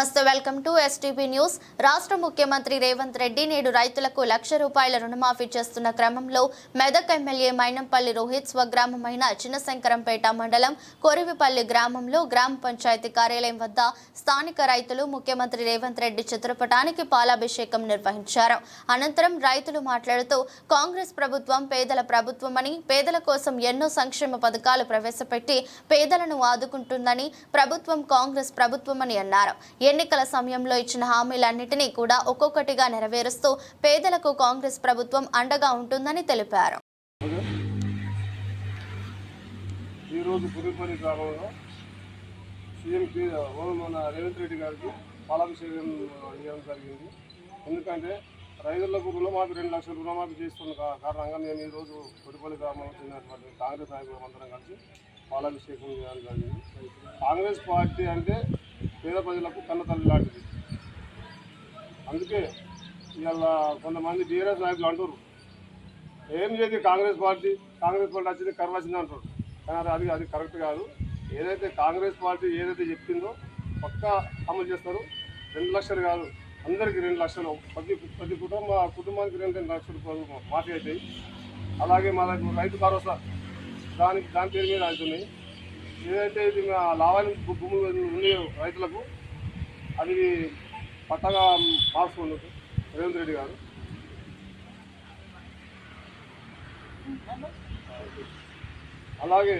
నమస్తే welcome to STP news రాష్ట్ర ముఖ్యమంత్రి రేవంత్ రెడ్డి నేడు రైతులకు లక్ష రూపాయల రుణమాఫీ చేస్తున్న క్రమంలో మెదక్ ఎమ్మెల్యే మైనంపల్లి రోహిత్ స్వగ్రామమైన చిన్నశంకరంపేట మండలం కొరివిపల్లి గ్రామంలో గ్రామ పంచాయతీ కార్యాలయం వద్ద స్థానిక రైతులు ముఖ్యమంత్రి రేవంత్ రెడ్డి చిత్రపటానికి పాలాభిషేకం నిర్వహించారు. అనంతరం రైతులు మాట్లాడుతూ కాంగ్రెస్ ప్రభుత్వం పేదల ప్రభుత్వమని పేదల కోసం ఎన్నో సంక్షేమ పథకాలు ప్రవేశపెట్టి పేదలను ఆదుకుంటుందని ప్రభుత్వం కాంగ్రెస్ ప్రభుత్వమని అన్నారు. ఎన్నికల సమయంలో ఇచ్చిన హామీలన్నింటినీ కూడా ఒక్కొక్కటిగా నెరవేరుస్తూ పేదలకు కాంగ్రెస్ ప్రభుత్వం అండగా ఉంటుందని తెలిపారు. ఈరోజు పుదుపల్లి గ్రామంలో సీఎం మన రేవంత్ రెడ్డి గారికి పాలాభిషేకం ఇవ్వడం జరిగింది. ఎందుకంటే రైతులకు రుణమాఫీ రెండు లక్షల రుణమాఫీ చేస్తున్న కారణంగా మేము ఈరోజు పుదుపల్లి గ్రామంలో చెందినటువంటి కాంగ్రెస్ నాయకులు అందరం కలిసి పాలాభిషేకం చేయాలి కాంగ్రెస్ పార్టీ అంటే పేద ప్రజలకు కన్నతల్లి లాంటిది. అందుకే ఇవాళ కొంతమంది టీఆర్ఎస్ నాయకులు అంటారు ఏం చేసి కాంగ్రెస్ పార్టీ కాంగ్రెస్ పార్టీ వచ్చింది కర్ర వచ్చింది అంటారు కానీ అది- అది అది కరెక్ట్ కాదు. ఏదైతే కాంగ్రెస్ పార్టీ ఏదైతే చెప్పిందో పక్కా అమలు చేస్తారు. రెండు లక్షలు కాదు అందరికీ రెండు లక్షలు. ప్రతి ప్రతి కుటుంబ కుటుంబానికి రెండు రెండు లక్షలు రూపాయలు మాఫీ అవుతాయి అలాగే మా దగ్గర రైతు భరోసా. దానికి దాని పేరు మీద అవుతున్నాయి. ఏదైతే ఇది మా భూమి భూ- రైతులకు అది పట్టగా మార్చుకున్నారు రేవంత్ రెడ్డి గారు. అలాగే